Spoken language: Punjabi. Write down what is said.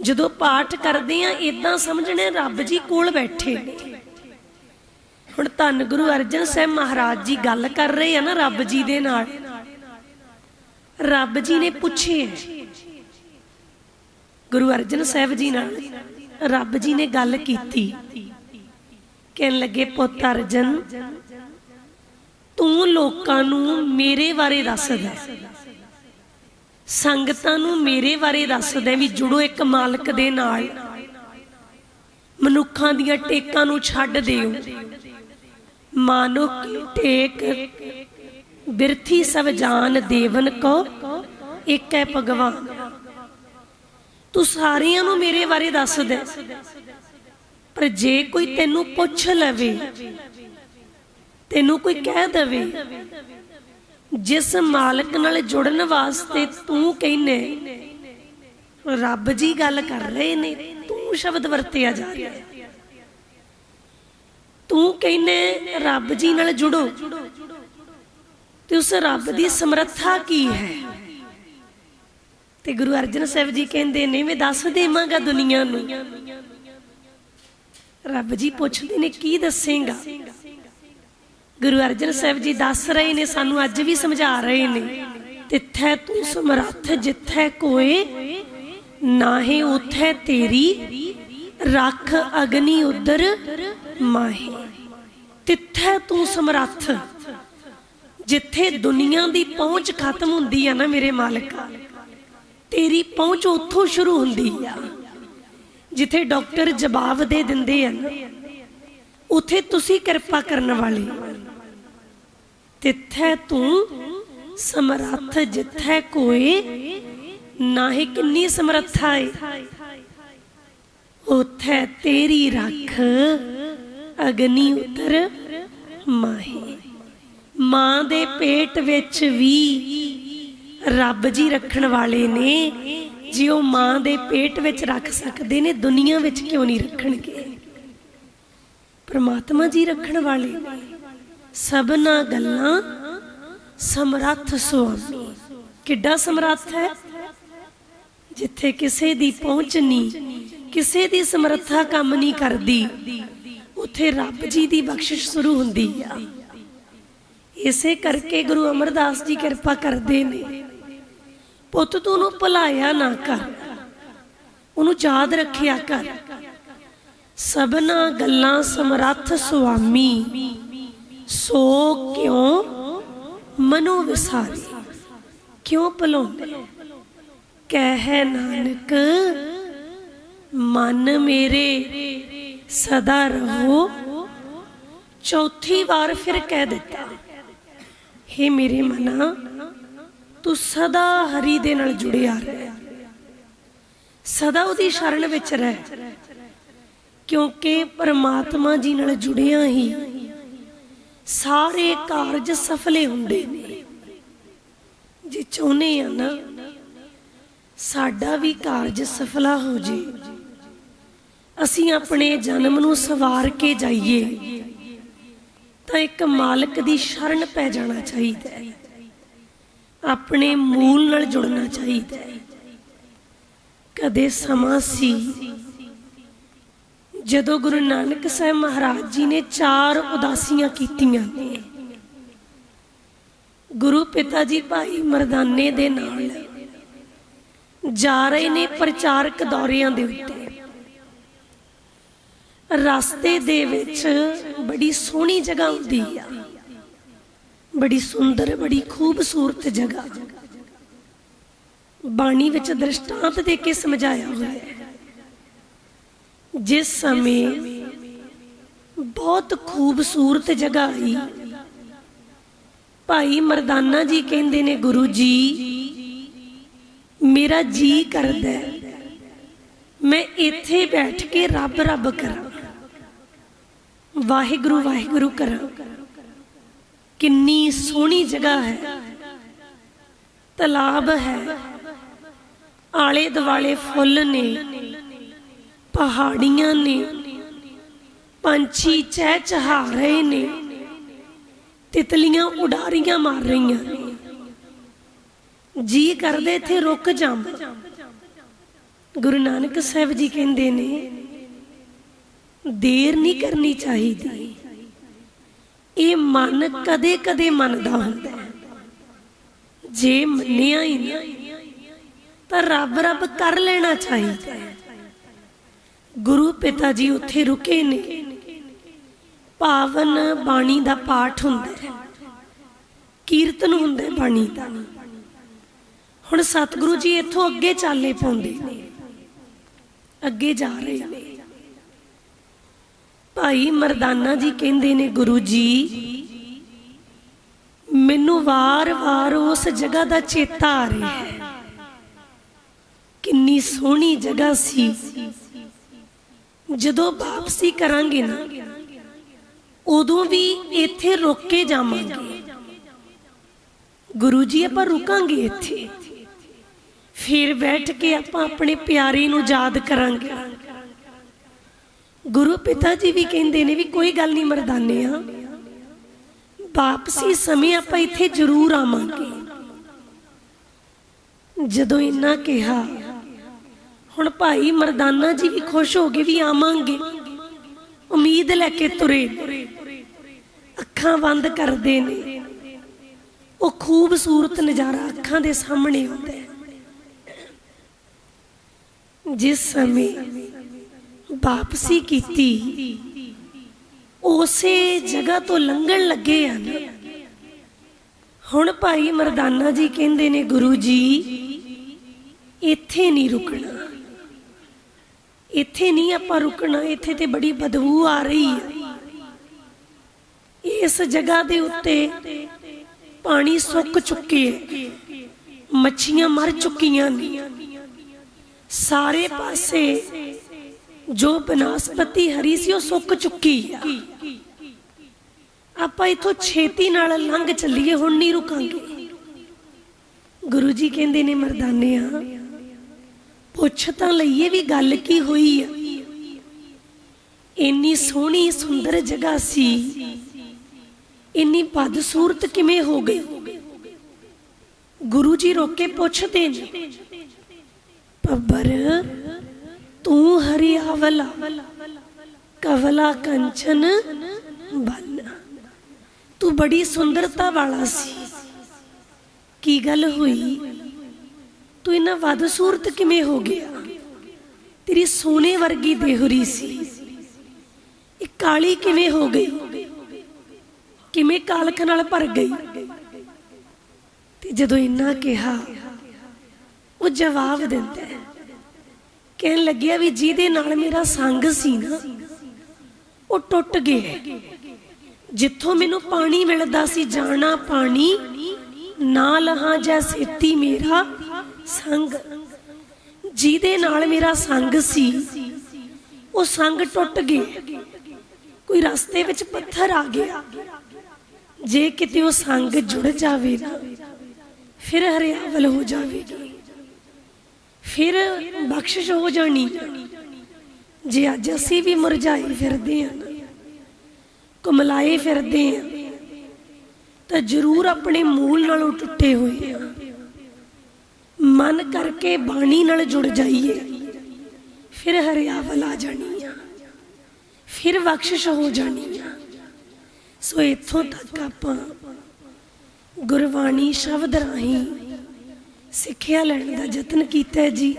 ਜਦੋਂ ਪਾਠ ਕਰਦੇ ਆ ਇਦਾਂ ਸਮਝਣੇ ਰੱਬ ਜੀ ਕੋਲ ਬੈਠੇ। ਨੇ ਹੁਣ ਧੰਨ ਗੁਰੂ ਅਰਜਨ ਸਾਹਿਬ ਮਹਾਰਾਜ ਜੀ ਗੱਲ ਕਰ ਰਹੇ ਆ ਨਾ ਰੱਬ ਜੀ ਦੇ ਨਾਲ। ਰੱਬ ਜੀ ਨੇ ਪੁੱਛੇ ਗੁਰੂ ਅਰਜਨ ਸਾਹਿਬ ਜੀ ਨਾਲ ਰੱਬ ਜੀ ਨੇ ਗੱਲ ਕੀਤੀ। ਕਹਿਣ ਲੱਗੇ, ਪੁੱਤ ਅਰਜਨ, ਤੂੰ ਲੋਕਾਂ ਨੂੰ ਮੇਰੇ ਬਾਰੇ ਦੱਸਦਾ। ਸੰਗਤਾਂ ਨੂੰ ਮੇਰੇ ਬਾਰੇ ਦੱਸਦਾ ਵੀ ਜੁੜੋ ਇੱਕ ਮਾਲਕ ਦੇ ਨਾਲ। ਮਨੁੱਖਾਂ ਦੀਆਂ ਟੇਕਾਂ ਨੂੰ ਛੱਡ ਦਿਓ। ਮਾਨੋ ਕੀ ਟੇਕ ਬਿਰਥੀ ਸਭ ਜਾਨ ਦੇਵਨ ਕੋ, ਇੱਕ ਹੈ ਭਗਵਾਨ। ਤੂੰ ਸਾਰਿਆਂ ਨੂੰ ਮੇਰੇ ਬਾਰੇ ਦੱਸ ਦੇ। ਪਰ ਜੇ ਕੋਈ ਤੈਨੂੰ ਪੁੱਛ ਲਵੇ, ਤੈਨੂੰ ਕੋਈ ਕਹਿ ਦਵੇ ਜਿਸ ਮਾਲਕ ਨਾਲ ਜੁੜਨ ਵਾਸਤੇ ਤੂੰ ਕਹਿੰਨੇ, ਰੱਬ ਜੀ ਗੱਲ ਕਰ ਰਹੇ ਨੇ, ਤੂੰ ਸ਼ਬਦ ਵਰਤਿਆ ਜਾ ਰਿਹਾ। ਹੈ ਤੂੰ ਕਹਿੰਨੇ, ਰੱਬ ਜੀ ਨਾਲ ਜੁੜੋ। ਤੇ ਉਸ ਰੱਬ ਦੀ ਸਮਰੱਥਾ ਕੀ ਹੈ? ਤੇ ਗੁਰੂ ਅਰਜਨ ਸਾਹਿਬ ਜੀ ਕਹਿੰਦੇ ਨੇ, ਮੈਂ ਦੱਸ ਦੇਵਾਂਗਾ ਦੁਨੀਆ ਨੂੰ। ਰੱਬ ਜੀ ਪੁੱਛਦੇ ਨੇ, ਕੀ ਦੱਸੇਗਾ? ਗੁਰੂ ਅਰਜਨ ਸਾਹਿਬ ਜੀ ਦੱਸ ਰਹੇ ਨੇ, ਸਾਨੂੰ ਅੱਜ ਵੀ ਸਮਝਾ ਰਹੇ ਨੇ ਤਿੱਥੈ ਤੂੰ ਸਮਰੱਥ ਜਿੱਥੈ ਕੋਏ ਨਾਹੇ, ਉਥੈ ਤੇਰੀ ਰੱਖ ਅਗਨੀ ਉਦਰ ਮਾਹੇ। ਤਿੱਥੈ ਤੂੰ ਸਮਰੱਥ ਜਿੱਥੇ ਦੁਨੀਆ ਦੀ ਪਹੁੰਚ ਖਤਮ ਹੁੰਦੀ ਆ ਨਾ ਮੇਰੇ ਮਾਲਕਾ। ਤੇਰੀ ਪਹੁੰਚ ਉੱਥੋਂ ਸ਼ੁਰੂ ਹੁੰਦੀ ਆ। ਜਿੱਥੇ ਡਾਕਟਰ ਜਵਾਬ ਦੇ ਦਿੰਦੇ ਆ ਨਾ, ਉਥੇ ਤੁਸੀਂ ਕਿਰਪਾ ਕਰਨ ਵਾਲੇ ਤਿੱਥੈ ਤੂੰ ਸਮਰੱਥ ਜਿੱਥੈ ਕੋਈ ਨਾਹੀ ਕਿੰਨੀ ਸਮਰੱਥਾ ਏ ਉਥੇ ਤੇਰੀ ਰੱਖ ਅਗਨੀ ਉਤਰ ਮਾਹੀ। ਮਾਂ ਦੇ ਪੇਟ ਵਿੱਚ ਵੀ ਰੱਬ ਜੀ ਰੱਖਣ ਵਾਲੇ ਨੇ ਜੇ ਉਹ ਮਾਂ ਦੇ ਪੇਟ ਵਿੱਚ ਰੱਖ ਸਕਦੇ ਨੇ, ਦੁਨੀਆ ਵਿੱਚ ਕਿਉਂ ਨਹੀਂ ਰੱਖਣਗੇ? ਪਰਮਾਤਮਾ ਜੀ ਰੱਖਣ ਵਾਲੇ ਨੇ। ਸਭਨਾ ਗੱਲਾਂ ਸਮਰੱਥ ਸੁਆਮੀ। ਕਿੱਡਾ ਸਮਰੱਥ ਹੈ? ਜਿੱਥੇ ਕਿਸੇ ਦੀ ਪਹੁੰਚ ਨਹੀਂ, ਕਿਸੇ ਦੀ ਸਮਰੱਥਾ ਕੰਮ ਨਹੀਂ ਕਰਦੀ, ਉਥੇ ਰੱਬ ਜੀ ਦੀ ਬਖਸ਼ਿਸ਼ ਸ਼ੁਰੂ ਹੁੰਦੀ ਆ। ਇਸੇ ਕਰਕੇ ਗੁਰੂ ਅਮਰਦਾਸ ਜੀ ਕਿਰਪਾ ਕਰਦੇ ਨੇ। ਪੁੱਤ ਤੂੰ ਉਹਨੂੰ ਭੁਲਾਇਆ ਨਾ ਕਰ। ਉਹਨੂੰ ਯਾਦ ਰੱਖਿਆ ਕਰ। ਸਭਨਾ ਗੱਲਾਂ ਸਮਰੱਥ ਸੁਆਮੀ। ਸੋ ਕਿਉਂ ਮਨੋ ਵਿਸਾਰੀ? ਕਿਉਂ ਭੁਲਾਉਂਦੇ? ਕਹਿ ਨਾਨਕ, ਮਨ ਮੇਰੇ ਸਦਾ ਰਹੋ। ਚੌਥੀ ਵਾਰ ਫਿਰ ਕਹਿ ਦਿੱਤਾ हे ਮੇਰੇ ਮਨਾ, ਤੂੰ ਸਦਾ ਹਰੀ ਦੇ ਨਾਲ ਜੁੜਿਆ ਰਹਿ। ਸਦਾ ਉਹਦੀ ਸ਼ਰਨ ਵਿੱਚ ਰਹਿ, ਕਿਉਂਕਿ ਪਰਮਾਤਮਾ ਜੀ ਨਾਲ ਜੁੜਿਆ ਹੀ ਸਾਰੇ ਕਾਰਜ ਸਫਲੇ ਹੁੰਦੇ ਨੇ। ਜੇ ਚਾਹੁੰਦੇ ਆ ਨਾ, ਸਾਡਾ ਵੀ ਕਾਰਜ ਸਫਲਾ ਹੋ ਜੇ। ਅਸੀਂ ਆਪਣੇ ਜਨਮ ਨੂੰ ਸਵਾਰ ਕੇ ਜਾਈਏ, ਤਾਂ ਇੱਕ ਮਾਲਕ ਦੀ ਸ਼ਰਨ ਪੈ ਜਾਣਾ ਚਾਹੀਦਾ ਹੈ। ਆਪਣੇ ਮੂਲ ਨਾਲ ਜੁੜਨਾ ਚਾਹੀਦਾ ਹੈ। ਕਦੇ ਸਮਾਂ ਸੀ ਜਦੋਂ ਗੁਰੂ ਨਾਨਕ ਸਾਹਿਬ ਮਹਾਰਾਜ ਜੀ ਨੇ ਚਾਰ ਉਦਾਸੀਆਂ ਕੀਤੀਆਂ ਨੇ, ਗੁਰੂ ਪਿਤਾ ਜੀ ਭਾਈ ਮਰਦਾਨੇ ਦੇ ਨਾਲ ਜਾ ਰਹੇ ਨੇ ਪ੍ਰਚਾਰਕ ਦੌਰਿਆਂ ਦੇ ਉੱਤੇ। ਰਸਤੇ ਦੇ ਵਿੱਚ ਬੜੀ ਸੋਹਣੀ ਜਗ੍ਹਾ ਹੁੰਦੀ ਆ। ਬੜੀ ਸੁੰਦਰ, ਬੜੀ ਖੂਬਸੂਰਤ ਜਗ੍ਹਾ। ਬਾਣੀ ਵਿੱਚ ਦ੍ਰਿਸ਼ਟਾਂਤ ਦੇ ਕੇ ਸਮਝਾਇਆ ਹੋਇਆ ਹੈ। ਜਿਸ ਸਮੇਂ ਬਹੁਤ ਖੂਬਸੂਰਤ ਜਗ੍ਹਾ ਆਈ। ਭਾਈ ਮਰਦਾਨਾ ਜੀ ਕਹਿੰਦੇ ਨੇ, ਗੁਰੂ ਜੀ, ਮੇਰਾ ਜੀ ਕਰਦਾ ਮੈਂ ਇੱਥੇ ਬੈਠ ਕੇ ਰੱਬ ਰੱਬ ਕਰਾਂ। ਵਾਹਿਗੁਰੂ ਵਾਹਿਗੁਰੂ ਕਰਾਂ। ਕਿੰਨੀ ਸੋਹਣੀ ਜਗ੍ਹਾ ਹੈ। ਤਲਾਬ ਹੈ। ਆਲੇ ਦੁਆਲੇ ਫੁੱਲ ਨੇ। ਪਹਾੜੀਆਂ ਨੇ, ਪੰਛੀ ਚਹਿ ਚਹਾ ਰਹੇ ਨੇ, ਤਿਤਲੀਆਂ ਉਡਾਰੀਆਂ ਮਾਰ ਰਹੀਆਂ ਨੇ। ਜੀ ਕਰਦੇ ਇੱਥੇ ਰੁਕ ਜਾਵਾਂ ਗੁਰੂ ਨਾਨਕ ਸਾਹਿਬ ਜੀ ਕਹਿੰਦੇ ਨੇ, ਦੇਰ ਨਹੀਂ ਕਰਨੀ ਚਾਹੀਦੀ। ਇਹ ਮਨ ਕਦੇ ਕਦੇ ਮੰਨਦਾ ਹੁੰਦਾ ਜੇ ਮੰਨਿਆ ਹੀ ਨਾ ਤਾਂ ਰੱਬ ਰੱਬ ਕਰ ਲੈਣਾ ਚਾਹੀਦਾ ਗੁਰੂ ਪਿਤਾ ਜੀ ਉੱਥੇ ਰੁਕੇ ਨੇ। ਪਾਵਨ ਬਾਣੀ ਦਾ ਪਾਠ ਹੁੰਦਾ ਹੈ। ਕੀਰਤਨ ਹੁੰਦਾ ਹੈ ਬਾਣੀ ਦਾ। ਹੁਣ ਸਤਿਗੁਰੂ ਜੀ ਇੱਥੋਂ ਅੱਗੇ ਚਾਲੇ ਪਾਉਂਦੇ ਨੇ। ਅੱਗੇ ਜਾ ਰਹੇ ਨੇ। ਭਾਈ ਮਰਦਾਨਾ ਜੀ ਕਹਿੰਦੇ ਨੇ, ਗੁਰੂ ਜੀ, ਮੈਨੂੰ ਵਾਰ-ਵਾਰ ਉਸ ਜਗ੍ਹਾ ਦਾ ਚੇਤਾ ਆ ਰਿਹਾ ਹੈ। ਕਿੰਨੀ ਸੋਹਣੀ ਜਗ੍ਹਾ ਸੀ। ਜਦੋਂ ਵਾਪਸੀ ਕਰਾਂਗੇ ਨਾ, ਉਦੋਂ ਵੀ ਇੱਥੇ ਰੁਕ ਕੇ ਜਾਵਾਂਗੇ। ਗੁਰੂ ਜੀ, ਆਪਾਂ ਰੁਕਾਂਗੇ ਇੱਥੇ। ਫਿਰ ਬੈਠ ਕੇ ਆਪਾਂ ਆਪਣੇ ਪਿਆਰੇ ਨੂੰ ਯਾਦ ਕਰਾਂਗੇ। ਗੁਰੂ ਪਿਤਾ ਜੀ ਵੀ ਕਹਿੰਦੇ ਨੇ ਵੀ ਕੋਈ ਗੱਲ ਨਹੀਂ ਮਰਦਾਨੇ ਆ। ਵਾਪਸੀ ਸਮੇਂ ਆਪਾਂ ਇੱਥੇ ਜ਼ਰੂਰ ਆਵਾਂਗੇ। ਜਦੋਂ ਇਹਨਾਂ ਕਿਹਾ ਹੁਣ ਭਾਈ ਮਰਦਾਨਾ ਜੀ ਵੀ ਖੁਸ਼ ਹੋ ਗਏ ਵੀ ਆਵਾਂਗੇ। ਉਮੀਦ ਲੈ ਕੇ ਤੁਰੇ। ਅੱਖਾਂ ਬੰਦ ਕਰਦੇ ਨੇ। ਉਹ ਖੂਬਸੂਰਤ ਨਜ਼ਾਰਾ ਅੱਖਾਂ ਦੇ ਸਾਹਮਣੇ ਆਉਂਦਾ ਹੈ। ਜਿਸ ਸਮੇਂ ਵਾਪਸੀ ਕੀਤੀ, ਉਸੇ ਜਗ੍ਹਾ ਤੋਂ ਲੰਘਣ ਲੱਗੇ ਆ ਨਾ। ਹੁਣ ਭਾਈ ਮਰਦਾਨਾ ਜੀ ਕਹਿੰਦੇ ਨੇ, ਗੁਰੂ ਜੀ, ਇੱਥੇ ਨਹੀਂ ਰੁਕਣਾ। ਇੱਥੇ ਨਹੀਂ ਆਪਾਂ ਰੁਕਣਾ, ਇੱਥੇ ਤੇ ਬੜੀ ਬਦਬੂ ਆ ਰਹੀ ਹੈ। ਇਸ ਜਗ੍ਹਾ ਦੇ ਉੱਤੇ ਪਾਣੀ ਸੁੱਕ ਚੁੱਕੇ ਹੈ। ਮੱਛੀਆਂ ਮਰ ਚੁੱਕੀਆਂ ਨੇ। ਸਾਰੇ ਪਾਸੇ ਜੋ ਬਨਸਪਤੀ ਹਰੀ ਸੀ, ਉਹ ਸੁੱਕ ਚੁੱਕੀ ਆ। ਆਪਾਂ ਇਥੋਂ ਛੇਤੀ ਨਾਲ ਲੰਘ ਚੱਲੀਏ, ਹੁਣ ਨਹੀਂ ਰੁਕਾਂਗੇ। ਗੁਰੂ ਜੀ ਕਹਿੰਦੇ ਨੇ, ਮਰਦਾਨਿਆਂ ਪੁੱਛ ਤਾਂ ਲਈਏ ਵੀ ਗੱਲ ਕੀ ਹੋਈ ਆ? ਇੰਨੀ ਸੋਹਣੀ ਸੁੰਦਰ ਜਗ੍ਹਾ ਸੀ। ਇੰਨੀ ਬਦਸੂਰਤ ਕਿਵੇਂ ਹੋ ਗਈ? ਗੁਰੂ ਜੀ ਰੋਕ ਕੇ ਪੁੱਛਦੇ ਨੇ, ਪੱਬਰ, ਤੂੰ ਹਰੀਆਵਲਾ, ਕਵਲਾ ਕੰਚਨ ਬਨ। ਤੂੰ ਬੜੀ ਸੁੰਦਰਤਾ ਵਾਲਾ ਸੀ। ਕੀ ਗੱਲ ਹੋਈ? ਤੂੰ ਇਨਾ ਵੱਧ ਸੂਰਤ ਕਿਵੇਂ ਹੋ ਗਿਆ? ਤੇਰੀ ਸੋਨੇ ਵਰਗੀ ਦੇਹੁਰੀ ਸੀ। ਇਹ ਕਾਲੀ ਕਿਵੇਂ ਹੋ ਗਈ? ਕਿਵੇਂ ਕਾਲਖ ਨਾਲ ਭਰ ਗਈ? ਤੇ ਜਦੋਂ ਇੰਨਾ ਕਿਹਾ, ਉਹ ਜਵਾਬ ਦਿੰਦਾ ਹੈ। ਕਹਿਣ ਲੱਗਿਆ ਵੀ ਜਿਹਦੇ ਨਾਲ ਮੇਰਾ ਸੰਗ ਸੀ ਨਾ, ਉਹ ਟੁੱਟ ਗਿਆ ਜਿੱਥੋਂ ਮੈਨੂੰ ਪਾਣੀ ਮਿਲਦਾ ਸੀ, ਜਾਣਾ ਪਾਣੀ, ਨਾ ਲਹਾਂ ਜੈ ਸੇਤੀ ਮੇਰਾ ਸੰਗ। ਜਿਹਦੇ ਨਾਲ ਮੇਰਾ ਸੰਗ ਸੀ, ਉਹ ਸੰਗ ਟੁੱਟ ਗਿਆ। ਕੋਈ ਰਸਤੇ ਵਿੱਚ ਪੱਥਰ ਆ ਗਿਆ। ਜੇ ਕਿਤੇ ਉਹ ਸੰਗ ਜੁੜ ਜਾਵੇ ਨਾ, ਫਿਰ ਹਰਿਆਵਲ ਹੋ ਜਾਵੇਗੀ। ਫਿਰ ਬਖਸ਼ਿਸ਼ ਹੋ ਜਾਣੀ। ਜੇ ਅੱਜ ਅਸੀਂ ਵੀ ਮੁਰਝਾਏ ਫਿਰਦੇ ਹਾਂ ਕੁਮਲਾਏ ਫਿਰਦੇ ਹਾਂ, ਤਾਂ ਜ਼ਰੂਰ ਆਪਣੇ ਮੂਲ ਨਾਲੋਂ ਟੁੱਟੇ ਹੋਏ ਹਾਂ। ਮਨ ਕਰਕੇ ਬਾਣੀ ਨਾਲ ਜੁੜ ਜਾਈਏ। ਫਿਰ ਹਰਿਆਵਲ ਆ ਜਾਣੀ ਆ ਫਿਰ ਬਖਸ਼ਿਸ਼ ਹੋ ਜਾਣੀ ਆ ਸੋ ਇੱਥੋਂ ਤੱਕ ਆਪਾਂ ਗੁਰਬਾਣੀ ਸ਼ਬਦ ਰਾਹੀਂ ਸਿੱਖਿਆ ਲੈਣ ਦਾ ਯਤਨ ਕੀਤਾ ਜੀ।